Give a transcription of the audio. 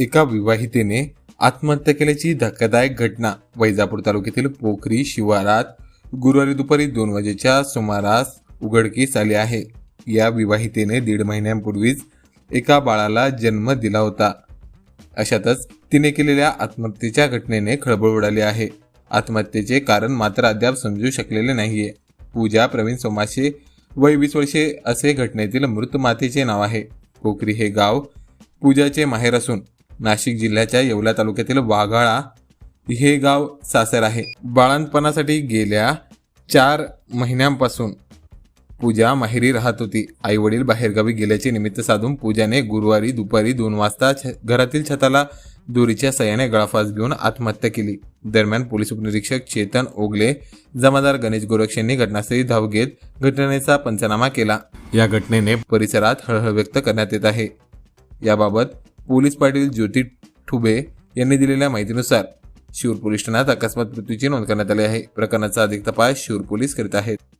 एका विवाहितेने आत्महत्या केल्याची धक्कादायक घटना वैजापूर तालुक्यातील पोखरी शिवारात गुरुवारी दुपारी दोन वाजेच्या सुमारास उघडकीस आली आहे. या विवाहितेने दीड महिन्यांपूर्वीच एका बाळाला जन्म दिला होता. अशातच तिने केलेल्या आत्महत्येच्या घटनेने खळबळ उडाली आहे. आत्महत्येचे कारण मात्र अद्याप समजू शकलेले नाहीये. पूजा प्रवीण सोमाशे वय वीस वर्षे असे घटनेतील मृत मातेचे नाव आहे. कोकरी हे गाव पूजाचे माहेर असून नाशिक जिल्ह्याच्या येवला तालुक्यातील वाघाळा हे गाव सासर आहे. बाळंतपणासाठी गेल्या चार महिन्यांपासून पूजा माहेरी राहत होती. आई वडील बाहेरगावी गेल्याचे निमित्त साधून पूजाने गुरुवारी दुपारी दोन वाजता छ- घरातील छताला दोरीच्या सहाय्याने गळाफास घेऊन आत्महत्या केली. दरम्यान पोलीस उपनिरीक्षक चेतन ओगले जमादार गणेश गोरक्ष यांनी घटनास्थळी धाव घेत घटनेचा पंचनामा केला. या घटनेने परिसरात हळहळ व्यक्त करण्यात येत आहे. याबाबत पोलीस पाटील ज्योती ठुबे यांनी दिलेल्या माहितीनुसार शिवूर पोलीस ठाण्यात अकस्मात मृत्यूची नोंद करण्यात आली आहे. प्रकरणाचा अधिक तपास शिवूर पोलीस करीत आहेत.